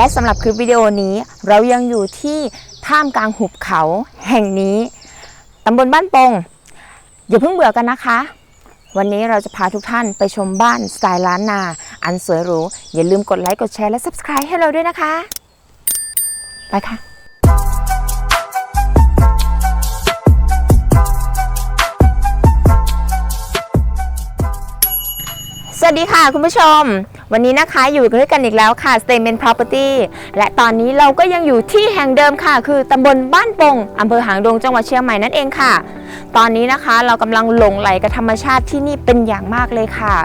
และสำหรับคลิปวิดีโอนี้เรายังอยู่ที่ท่ามกลางหุบเขาแห่งนี้ตำบลบ้านปงอย่าเพิ่งเบื่อกันนะคะ วันนี้เราจะพาทุกท่านไปชมบ้านสไตล์ล้านนา อันสวยหรู อย่าลืมกดไลค์ กดแชร์ และ Subscribe ให้เราด้วยนะคะ ไปค่ะ วัสดีค่ะคุณผู้ชม วันนี้นะคะอยู่ด้วยกันอีกแล้วค่ะ Statement Property และตอนนี้เราก็ยังอยู่ที่แห่งเดิมค่ะ คือตำบลบ้านปงอำเภอหางดงจังหวัดเชียงใหม่นั่นเองค่ะ ตอนนี้นะคะเรากำลังหลงไหลกับธรรมชาติที่นี่เป็นอย่างมากเลยค่ะ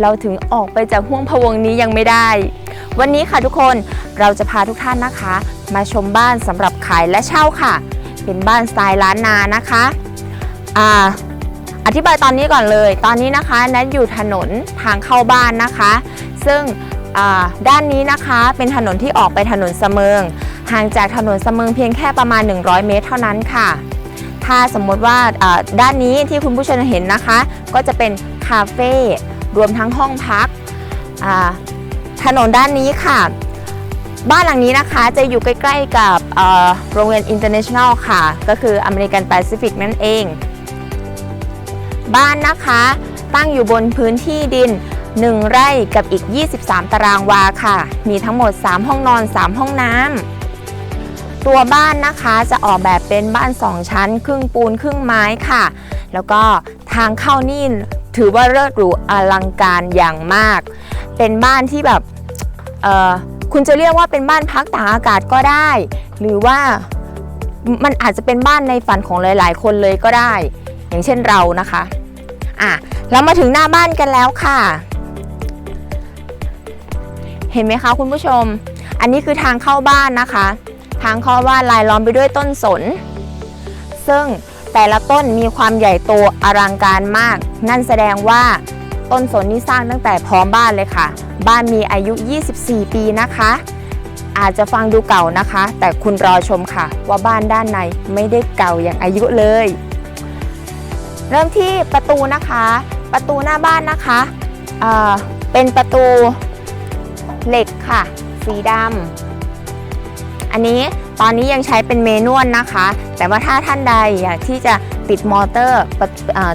เราถึงออกไปจากห่วงพวงนี้ยังไม่ได้ วันนี้ค่ะทุกคนเราจะพาทุกท่านนะคะ มาชมบ้านสำหรับขายและเช่าค่ะ เป็นบ้านสไตล์ล้านนานะคะอ่า อธิบายตอนนี้ก่อนเลย ตอนนี้นะคะนัทอยู่ถนนทางเข้าบ้านนะคะ ซึ่งด้านนี้นะคะเป็นถนนที่ออกไปถนนเสมิง ห่างจากถนนเสมิงเพียงแค่ประมาณ 100 เมตรเท่านั้นค่ะ ถ้าสมมติว่าด้านนี้ที่คุณผู้ชมเห็นนะคะ ก็จะเป็นคาเฟ่รวมทั้งห้องพัก ถนนด้านนี้ค่ะ บ้านหลังนี้นะคะจะอยู่ใกล้ ๆ กับโรงเรียน International ค่ะ ก็คืออเมริกันแปซิฟิกนั่นเอง บ้านนะคะ ตั้งอยู่บนพื้นที่ดิน 1 ไร่กับอีก 23 ตารางวาค่ะ มีทั้งหมด 3 ห้องนอน 3 ห้องน้ำตัวบ้านนะคะจะออกแบบเป็นบ้าน 2 ชั้น ครึ่งปูนครึ่งไม้ค่ะ แล้วก็ทางเข้านี่ถือว่าเลิศหรูอลังการอย่างมาก เป็นบ้านที่แบบเออคุณจะเรียกว่าเป็นบ้านพักตากอากาศก็ได้ หรือว่ามันอาจจะเป็นบ้านในฝันของหลาย ๆ คนเลยก็ได้ อย่างเช่นเรานะคะอะเรามาถึงหน้าบ้านกันแล้วค่ะ เห็นไหมคะคุณผู้ชม อันนี้คือทางเข้าบ้านนะคะ ทางเข้าบ้านลายล้อมไปด้วยต้นสน ซึ่งแต่ละต้นมีความใหญ่โตอลังการมาก นั่นแสดงว่าต้นสนนี้สร้างตั้งแต่พร้อมบ้านเลยค่ะ บ้านมีอายุ 24 ปีนะคะ อาจจะฟังดูเก่านะคะ แต่คุณรอชมค่ะ ว่าบ้านด้านในไม่ได้เก่าอย่างอายุเลย เริ่มที่ประตูนะคะ ประตูหน้าบ้านนะคะเเป็นประตูเหล็กค่ะ สีดำอันนี้ตอนนี้ยังใช้เป็นเมนวลนะคะ แต่ว่าถ้าท่านใดอยากที่จะติดมอเตอร์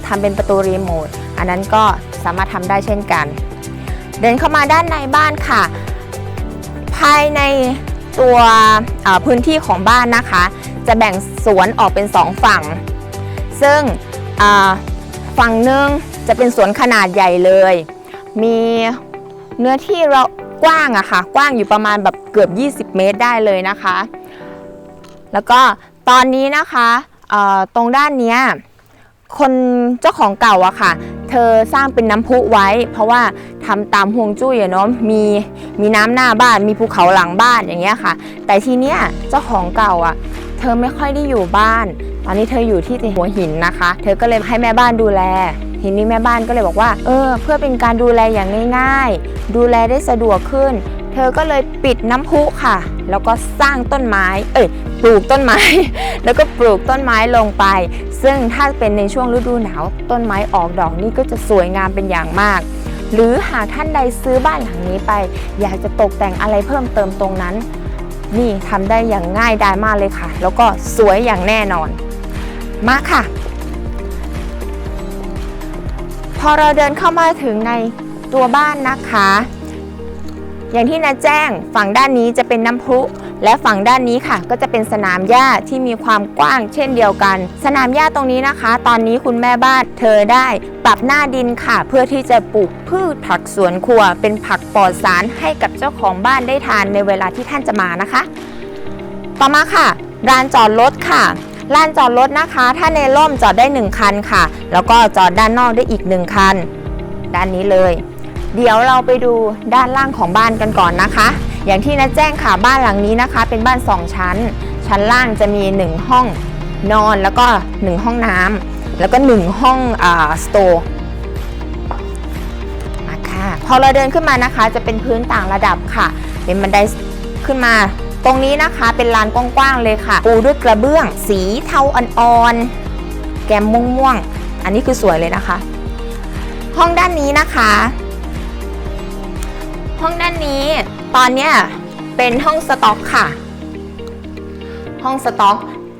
ทำเป็นประตูรีโมทอันนั้นก็สามารถทำได้เช่นกัน เดินเข้ามาด้านในบ้านค่ะ ภายในตัวพื้นที่ของบ้านนะคะ จะแบ่งสวนออกเป็นสองฝั่ง ซึ่ง ฝั่งหนึ่งจะเป็นสวนขนาดใหญ่เลย มีเนื้อที่เรากว้างอะค่ะ กว้างอยู่ประมาณแบบเกือบ 20 เมตรได้เลยนะคะ แล้วก็ตอนนี้นะคะตรงด้านนี้คนเจ้าของเก่าอะค่ะ เธอสร้างเป็นน้ำพุไว้ เพราะว่าทำตามฮวงจุ้ยอะเนาะมีมีน้ำหน้าบ้านมีภูเขาหลังบ้านอย่างเงี้ยค่ะ แต่ทีเนี้ยเจ้าของเก่าอะ เธอไม่ค่อยได้อยู่บ้าน ตอนนี้เธออยู่ที่หัวหินนะคะ เธอก็เลยให้แม่บ้านดูแล ทีนี้แม่บ้านก็เลยบอกว่า เออ เพื่อเป็นการดูแลอย่างง่าย ๆ ดูแลได้สะดวกขึ้น เธอก็เลยปิดน้ำพุค่ะ แล้วก็สร้างต้นไม้ เอ้ย ปลูกต้นไม้ แล้วก็ปลูกต้นไม้ลงไป ซึ่งถ้าเป็นในช่วงฤดูหนาว ต้นไม้ออกดอกนี่ก็จะสวยงามเป็นอย่างมากหรือหากท่านใดซื้อบ้านหลังนี้ไป อยากจะตกแต่งอะไรเพิ่มเติมตรงนั้น นี่ทำได้อย่างง่ายดายมากเลยค่ะ แล้วก็สวยอย่างแน่นอน มาค่ะ พอเราเดินเข้ามาถึงในตัวบ้านนะคะ อย่างที่นาแจ้งฝั่งด้านนี้จะเป็นน้ำพุ และฝั่งด้านนี้ค่ะ ก็จะเป็นสนามหญ้าที่มีความกว้างเช่นเดียวกัน สนามหญ้าตรงนี้นะคะ ตอนนี้คุณแม่บ้านเธอได้ปรับหน้าดินค่ะ เพื่อที่จะปลูกพืชผักสวนครัว เป็นผักปลอดสารให้กับเจ้าของบ้านได้ทานในเวลาที่ท่านจะมานะคะ ต่อมาค่ะลานจอดรถค่ะลานจอดรถนะคะ ถ้าในร่มจอดได้ 1 คันค่ะ แล้วก็จอดด้านนอกได้อีก 1 คัน ด้านนี้เลย เดี๋ยวเราไปดูด้านล่างของบ้านกันก่อนนะคะ อย่างที่นัดแจ้งค่ะบ้านหลังนี้นะคะ เป็นบ้าน 2 ชั้น ชั้นล่างจะมี 1 ห้องนอนแล้วก็ 1 ห้องน้ำแล้วก็ 1 ห้องอ่าสโตร์มาค่ะพอเราเดินขึ้นมานะคะ จะเป็นพื้นต่างระดับค่ะ เป็นบันไดขึ้นมา ตรงนี้นะคะเป็นลานกว้างๆเลยค่ะ ปูด้วยกระเบื้อง สีเทาอ่อนๆ แกมม่วงๆ อันนี้คือสวยเลยนะคะ ห้องด้านนี้นะคะ ห้องด้านนี้ ตอนเนี้ยเป็นห้องสต็อกค่ะ ห้องสต็อก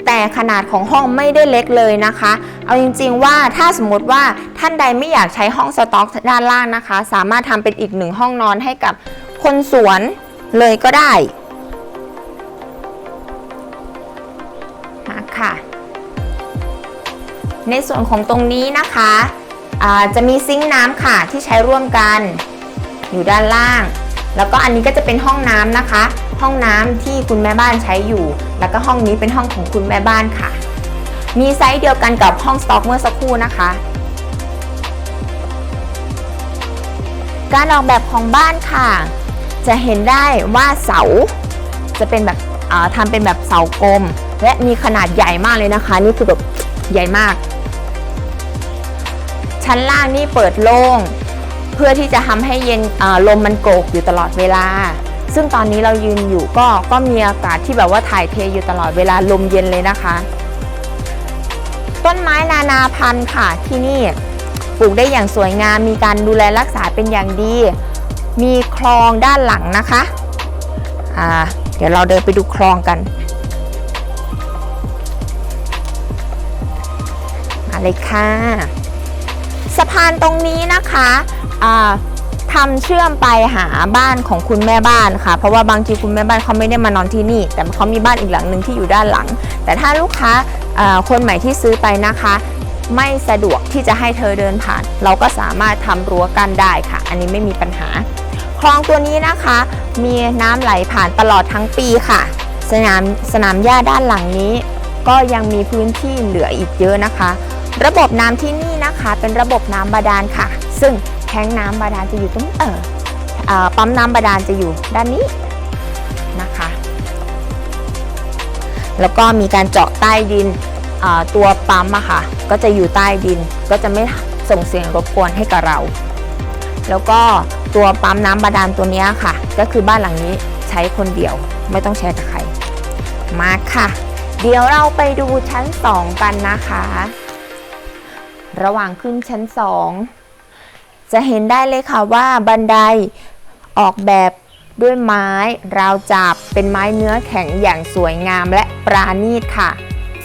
แต่ขนาดของห้องไม่ได้เล็กเลยนะคะ เอาจริงๆว่าถ้าสมมติว่าท่านใดไม่อยากใช้ห้องสต็อกด้านล่างนะคะ สามารถทำเป็นอีกหนึ่งห้องนอนให้กับคนสวนเลยก็ได้มาค่ะ ในส่วนของตรงนี้นะคะอ่าจะมีซิงค์น้ำค่ะที่ใช้ร่วมกันอยู่ด้านล่าง แล้วก็อันนี้ก็จะเป็นห้องน้ำนะคะ ห้องน้ำที่คุณแม่บ้านใช้อยู่ แล้วก็ห้องนี้เป็นห้องของคุณแม่บ้านค่ะ มีไซส์เดียวกันกับห้องสต็อกเมื่อสักครู่นะคะ การออกแบบของบ้านค่ะ จะเห็นได้ว่าเสาจะเป็นแบบอ่าทำเป็นแบบเสากลม และมีขนาดใหญ่มากเลยนะคะ นี่คือแบบใหญ่มาก ชั้นล่างนี่เปิดโล่ง พื่อที่จะทำให้เย็นลมมันโกกอยู่ตลอดเวลา ซึ่งตอนนี้เรายืนอยู่ก็ก็มีอากาศที่แบบว่าถ่ายเทอยู่ตลอดเวลาลมเย็นเลยนะคะ ต้นไม้นานาพันธุ์ค่ะที่นี่ปลูกได้อย่างสวยงามมีการดูแลรักษาเป็นอย่างดี มีคลองด้านหลังนะคะอ่าเดี๋ยวเราเดินไปดูคลองกันมาเลยค่ะสะพานตรงนี้นะคะ ทำเชื่อมไปหาบ้านของคุณแม่บ้านค่ะ เพราะว่าบางทีคุณแม่บ้านเขาไม่ได้มานอนที่นี่ แต่เขามีบ้านอีกหลังหนึ่งที่อยู่ด้านหลัง แต่ถ้าลูกค้าคนใหม่ที่ซื้อไปนะคะ ไม่สะดวกที่จะให้เธอเดินผ่าน เราก็สามารถทำรั้วกั้นได้ค่ะ อันนี้ไม่มีปัญหา คลองตัวนี้นะคะ มีน้ำไหลผ่านตลอดทั้งปีค่ะ สนามสนามหญ้าด้านหลังนี้ ก็ยังมีพื้นที่เหลืออีกเยอะนะคะ ระบบน้ำที่นี่นะคะ เป็นระบบน้ำบาดาลค่ะ ซึ่ง แท้งน้ำบาดาลจะอยู่ตรงเอ่อปั๊มน้ำบาดาลจะอยู่ด้านนี้นะคะ แล้วก็มีการเจาะใต้ดินตัวปั๊มอะค่ะ ก็จะอยู่ใต้ดินก็จะไม่ส่งเสียงรบกวนให้กับเรา แล้วก็ตัวปั๊มน้ำบาดาลตัวนี้ค่ะ ก็คือบ้านหลังนี้ใช้คนเดียวไม่ต้องแชร์กับใคร มาค่ะ เดี๋ยวเราไปดูชั้น 2 กันนะคะ ระหว่างขึ้นชั้น 2 จะเห็นได้เลยค่ะว่าบันไดออกแบบด้วยไม้ราวจับเป็นไม้เนื้อแข็งอย่างสวยงามและปราณีตค่ะ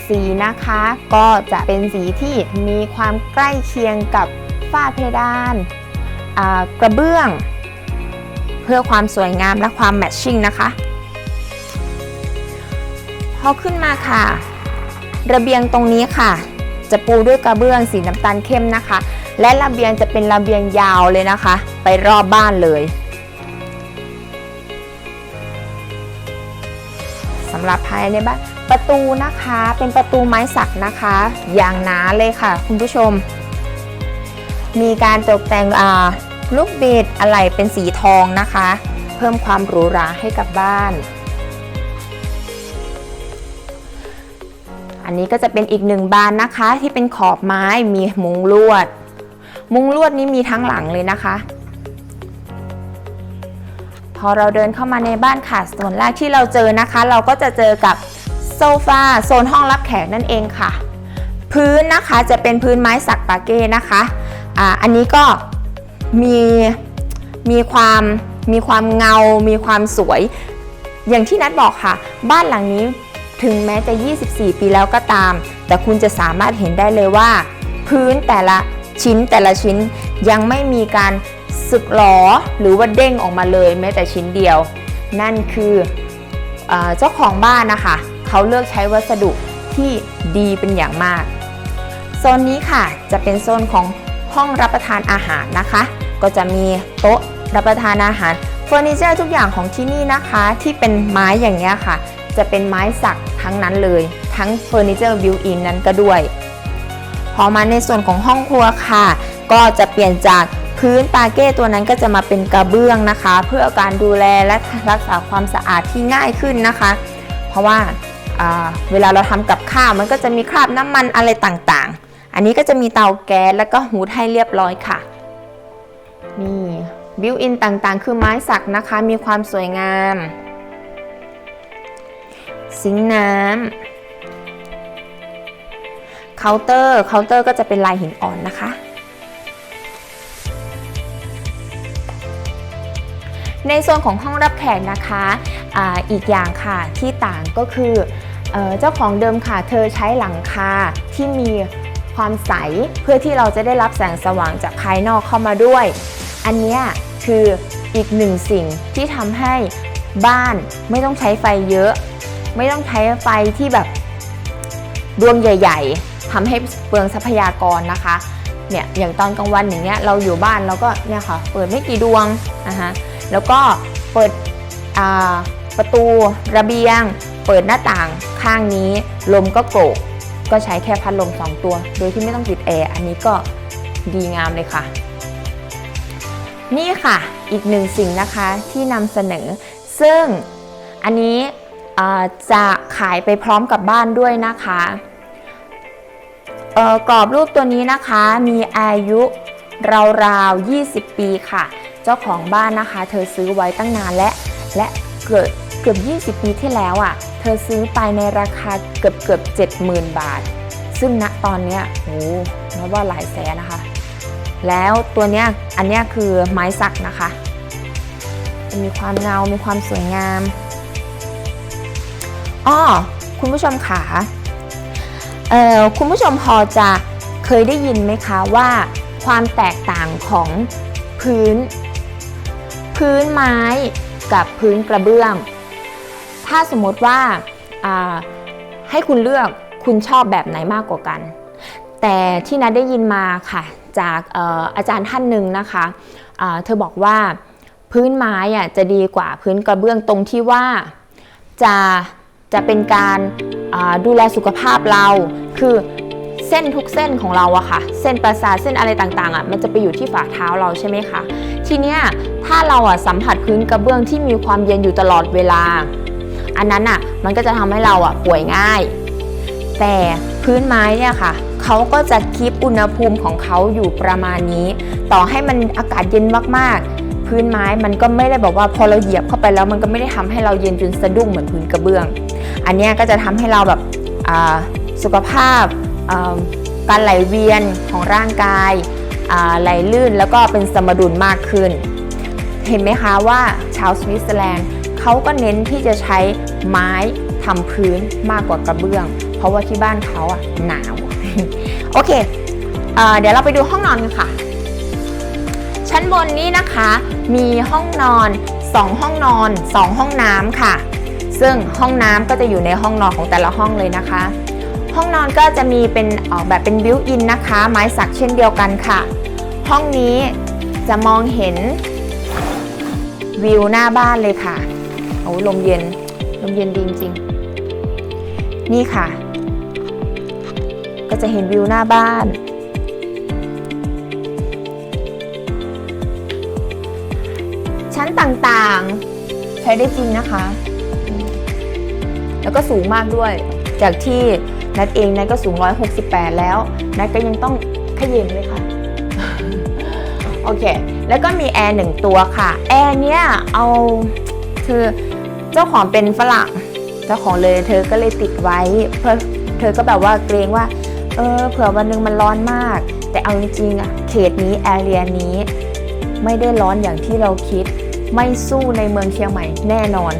สีนะคะก็จะเป็นสีที่มีความใกล้เคียงกับฝ้าเพดานกระเบื้อง เพื่อความสวยงามและความแมทชิ่งนะคะ พอขึ้นมาค่ะ ระเบียงตรงนี้ค่ะ จะปูด้วยกระเบื้องสีน้ำตาลเข้มนะคะ และระเบียงจะเป็นระเบียงยาวเลยนะคะ ไปรอบบ้านเลยสำหรับภายในบ้านประตูนะคะเป็นประตูไม้สักนะคะ อย่างหนาเลยค่ะ คุณผู้ชม มีการตกแต่งอ่าลูกบิดอะไรเป็นสีทองนะคะ เพิ่มความหรูหราให้กับบ้าน อันนี้ก็จะเป็นอีกหนึ่งบานนะคะที่เป็นขอบไม้มีมุงลวด มุงลวดนี้มีทั้งหลังเลยนะคะ พอเราเดินเข้ามาในบ้านค่ะส่วนแรกที่เราเจอนะคะ เราก็จะเจอกับโซฟาโซนห้องรับแขกนั่นเองค่ะ พื้นนะคะจะเป็นพื้นไม้สักปาเก้นะคะอ่าอันนี้ก็มีมีความมีความเงา มีความสวย อย่างที่นัดบอกค่ะ บ้านหลังนี้ถึงแม้จะ 24 ปีแล้วก็ตาม แต่คุณจะสามารถเห็นได้เลยว่า พื้นแต่ละ ชิ้นแต่ละชิ้นยังไม่มีการสึกหรอหรือว่าเด้งออกมาเลยแม้แต่ชิ้นเดียว นั่นคือเออเจ้าของบ้านนะคะเขาเลือกใช้วัสดุที่ดีเป็นอย่างมากโซนนี้ค่ะจะเป็นโซนของห้องรับประทานอาหารนะคะ ก็จะมีโต๊ะรับประทานอาหารเฟอร์นิเจอร์ทุกอย่างของที่นี่นะคะ ที่เป็นไม้อย่างเงี้ยค่ะ จะเป็นไม้สักทั้งนั้นเลย ทั้งเฟอร์นิเจอร์บิวอินนั้นก็ด้วย พอมาในส่วนของห้องครัวค่ะ ก็จะเปลี่ยนจากพื้นปาเก้ตัวนั้นก็จะมาเป็นกระเบื้องนะคะ เพื่อการดูแลและรักษาความสะอาดที่ง่ายขึ้นนะคะ เพราะว่าาเวลาเราทำกับข้าวมันก็จะมีคราบน้ำมันอะไรต่างๆ อันนี้ก็จะมีเตาแก๊สแล้วก็ฮูดให้เรียบร้อยค่ะนี่บิวอินต่างๆ คือไม้สักนะคะมีความสวยงามซิงน้ำาน์เตอร์เคาน์เตอร์ก็จะเป็นลายหินอ่อนนะคะ ในโซนของห้องรับแขกนะคะออีกอย่างค่ะที่ต่างก็คือเอเจ้าของเดิมค่ะ เธอใช้หลังคาที่มีความใสเพื่อที่เราจะได้รับแสงสว่างจากภายนอกเข้ามาด้วย อันนี้คืออีกหนึ่งสิ่งที่ทำให้บ้านไม่ต้องใช้ไฟเยอะ ไม่ต้องใช้ไฟที่แบบดวงใหญ่ ๆ ทำให้เปลืองทรัพยากรนะคะเนี่ยอย่างตอนกลางวันอย่างเงี้ยเราอยู่บ้านเราก็เนี่ยค่ะเปิดไม่กี่ดวงนะคะแล้วก็เปิดประตูระเบียง เปิดหน้าต่างข้างนี้ลมก็โกรกก็ใช้แค่พัดลม 2 ตัว โดยที่ไม่ต้องปิดแอร์อันนี้ก็ดีงามเลยค่ะ นี่ค่ะอีกหนึ่งสิ่งนะคะที่นำเสนอ ซึ่งอันนี้จะขายไปพร้อมกับบ้านด้วยนะคะ กรอบรูปตัวนี้นะคะมีอายุราวๆ 20 ปีค่ะ เจ้าของบ้านนะคะ เธอซื้อไว้ตั้งนานและ และเกือบเกือบ 20 ปีที่แล้วอะ่ะ เธอซื้อไปในราคาเกือบเกือบ70,000 บาท ซึ่งณตอนเนี้ยโหนับว่าหลายแสนนะคะ แล้วตัวเนี้ยอันเนี้ยคือไม้สักนะคะจะมีความเงา มีความสวยงามอ้อคุณผู้ชมขา คุณผู้ชมพอจะเคยได้ยินไหมคะว่าความแตกต่างของพื้น พื้นไม้กับพื้นกระเบื้อง ถ้าสมมติว่าให้คุณเลือกคุณชอบแบบไหนมากกว่ากัน แต่ที่นัดได้ยินมาค่ะจากอาจารย์ท่านหนึ่งนะคะเธอบอกว่าพื้นไม้อะจะดีกว่าพื้นกระเบื้องตรงที่ว่าจะจะเป็นการดูแลสุขภาพเรา คือเส้นทุกเส้นของเราอะค่ะ เส้นประสาทเส้นอะไรต่างๆอะมันจะไปอยู่ที่ฝ่าเท้าเราใช่ไหมคะทีเนี้ยถ้าเราอะสัมผัสพื้นกระเบื้องที่มีความเย็นอยู่ตลอดเวลา อันนั้นอะมันก็จะทำให้เราอะป่วยง่าย แต่พื้นไม้เนี่ยค่ะเขาก็จะคีปอุณหภูมิของเขาอยู่ประมาณนี้ ต่อให้มันอากาศเย็นมากๆ พื้นไม้มันก็ไม่ได้บอกว่าพอเราเหยียบเข้าไปแล้วมันก็ไม่ได้ทำให้เราเย็นจนสะดุ้งเหมือนพื้นกระเบื้อง อันนี้ก็จะทำให้เราแบบอ่า สุขภาพการไหลเวียนของร่างกายไหลลื่นแล้วก็เป็นสมดุลมากขึ้น เห็นไหมคะว่าชาวสวิตเซอร์แลนด์เขาก็เน้นที่จะใช้ไม้ทำพื้นมากกว่ากระเบื้อง เพราะว่าที่บ้านเขาอะหนาว โอเคเอเดี๋ยวเราไปดูห้องนอนกันค่ะ ชั้นบนนี้นะคะมีห้องนอน 2 ห้องนอน 2 ห้องน้ำค่ะ ซึ่งห้องน้ำก็จะอยู่ในห้องนอนของแต่ละห้องเลยนะคะ ห้องนอนก็จะมีเป็นออกแบบเป็นบิวอินนะคะ ไม้สักเช่นเดียวกันค่ะ ห้องนี้จะมองเห็นวิวหน้าบ้านเลยค่ะโอ้ลมเย็น ลมเย็นดีจริงๆ นี่ค่ะ ก็จะเห็นวิวหน้าบ้านชั้นต่างๆ ใช้ได้จริงนะคะ แล้วก็สูงมากด้วย จากที่ นัดเองนัดก็สูง 168 แล้ว นัดก็ยังต้องขยิมเลยค่ะ โอเค แล้วก็มีแอร์หนึ่งตัวค่ะ แอร์เนี้ยเอาคือเจ้าของเป็นฝรั่ง เจ้าของเลยเธอก็เลยติดไว้เพื่อเธอก็แบบว่าเกรงว่า เออเผื่อวันหนึงมันร้อนมาก แต่เอาจริงๆอะเขตนี้แอเรียนี้ ไม่ได้ร้อนอย่างที่เราคิด ไม่สู้ในเมืองเชียงใหม่แน่นอน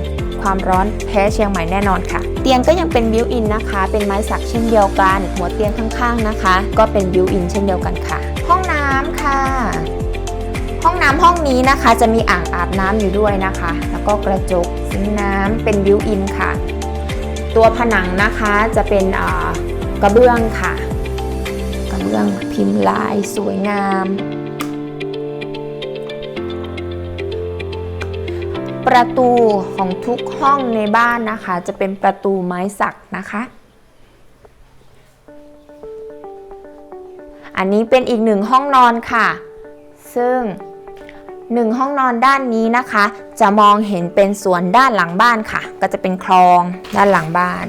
ความร้อนแพ้เชียงใหม่แน่นอนค่ะ เตียงก็ยังเป็นบิวอินนะคะ เป็นไม้สักเช่นเดียวกัน หัวเตียงข้างๆนะคะ ก็เป็นบิวอินเช่นเดียวกันค่ะ ห้องน้ำค่ะ ห้องน้ำห้องนี้นะคะ จะมีอ่างอาบน้ำอยู่ด้วยนะคะ แล้วก็กระจกซิงค์น้ำเป็นบิวอินค่ะ ตัวผนังนะคะจะเป็นกระเบื้องค่ะ กระเบื้องพิมพ์ลายสวยงาม ประตูของทุกห้องในบ้านนะคะ จะเป็นประตูไม้สักนะคะ อันนี้เป็นอีกหนึ่งห้องนอนค่ะ ซึ่งหนึ่งห้องนอนด้านนี้นะคะ จะมองเห็นเป็นสวนด้านหลังบ้านค่ะ ก็จะเป็นคลองด้านหลังบ้าน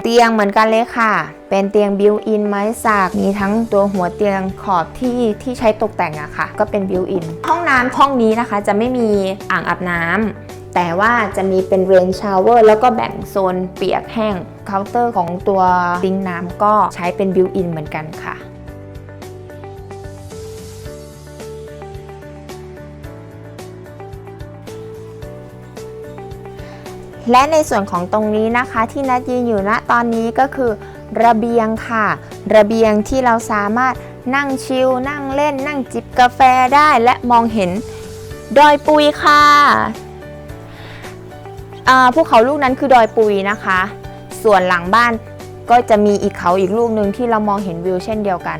เตียงเหมือนกันเลยค่ะ เป็นเตียงบิวอินไม้สักมีทั้งตัวหัวเตียงขอบที่ที่ใช้ตกแต่งอะค่ะ ก็เป็นบิวอินห้องน้ำห้องนี้นะคะ จะไม่มีอ่างอาบน้ำแต่ว่าจะมีเป็นเรนชาวเวอร์แล้วก็แบ่งโซนเปียกแห้งเคาน์เตอร์ของตัวซิงน้ำก็ใช้เป็นบิวอินเหมือนกันค่ะและในส่วนของตรงนี้นะคะที่นัดยืนอยู่ณตอนนี้ก็คือ ระเบียงค่ะ ระเบียงที่เราสามารถนั่งชิลนั่งเล่นนั่งจิบกาแฟได้และมองเห็นดอยปุยค่ะอาภูเขาลูกนั้นคือดอยปุยนะคะ ส่วนหลังบ้านก็จะมีอีกเขาอีกลูกหนึ่งที่เรามองเห็นวิวเช่นเดียวกัน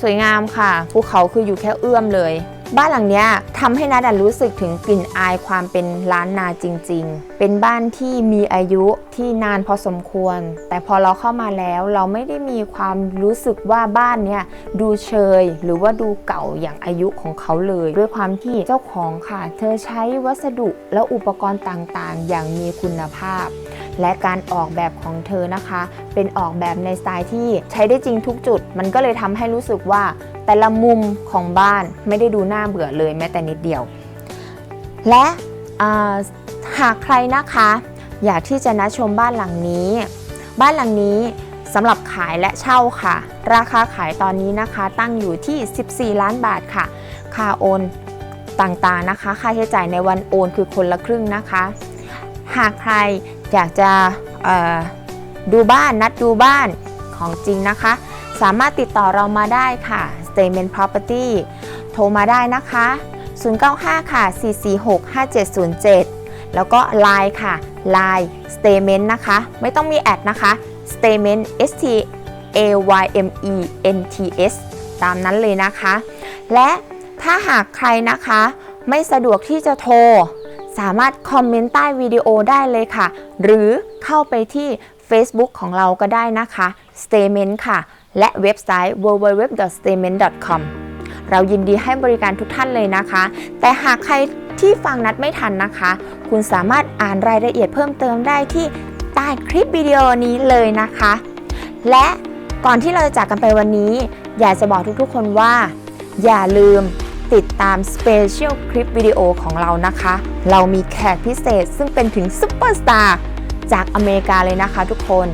สวยงามค่ะ ภูเขาคืออยู่แค่เอื้อมเลย บ้านหลังเนี้ยทำให้นัดรู้สึกถึงกลิ่นอายความเป็นล้านนาจริง ๆ เป็นบ้านที่มีอายุที่นานพอสมควร แต่พอเราเข้ามาแล้วเราไม่ได้มีความรู้สึกว่าบ้านเนี้ยดูเชย หรือว่าดูเก่าอย่างอายุของเขาเลย ด้วยความที่เจ้าของค่ะ เธอใช้วัสดุและอุปกรณ์ต่างๆ อย่างมีคุณภาพ และการออกแบบของเธอนะคะ เป็นออกแบบในสไตล์ที่ใช้ได้จริงทุกจุด มันก็เลยทำให้รู้สึกว่า แต่ละมุมของบ้านไม่ได้ดูน่าเบื่อเลยแม้แต่นิดเดียว และหากใครนะคะ อยากที่จะนัดชมบ้านหลังนี้ บ้านหลังนี้สำหรับขายและเช่าค่ะ ราคาขายตอนนี้นะคะตั้งอยู่ที่ 14 ล้านบาทค่ะ ค่าโอนต่างๆนะคะ ค่าใช้จ่ายในวันโอนคือคนละครึ่งนะคะ หากใคร อยากจะดูบ้านนัดดูบ้านของจริงนะคะ สามารถติดต่อเรามาได้ค่ะ Statement Property โทรมาได้นะคะ 095 ค่ะ 446 5707 แล้วก็ Line ค่ะ Line Statement นะคะ ไม่ต้องมีแอดนะคะ Statement S T A Y M E N T S ตามนั้นเลยนะคะ และถ้าหากใครนะคะ ไม่สะดวกที่จะโทร สามารถคอมเมนต์ใต้วิดีโอได้เลยค่ะ หรือเข้าไปที่ Facebook ของเราก็ได้นะคะ Statement ค่ะ และเว็บไซต์ www.statement.com เรายินดีให้บริการทุกท่านเลยนะคะ แต่หากใครที่ฟังนัดไม่ทันนะคะ คุณสามารถอ่านรายละเอียดเพิ่มเติมได้ที่ใต้คลิปวิดีโอนี้เลยนะคะ และก่อนที่เราจะจากกันไปวันนี้ อยากจะบอกทุกๆคนว่า อย่าลืม ติดตามสเปเชียลคลิปวิดีโอของเรานะคะ เรามีแขกพิเศษซึ่งเป็นถึงซุปเปอร์สตาร์จากอเมริกาเลยนะคะทุกคน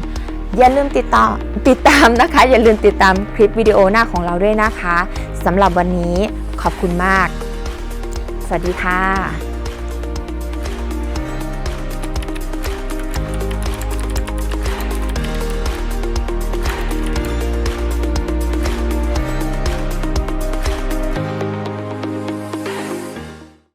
อย่าลืมติดต่อติดตามนะคะ อย่าลืมติดตามคลิปวิดีโอหน้าของเราด้วยนะคะสำหรับวันนี้ขอบคุณมาก สวัสดีค่ะ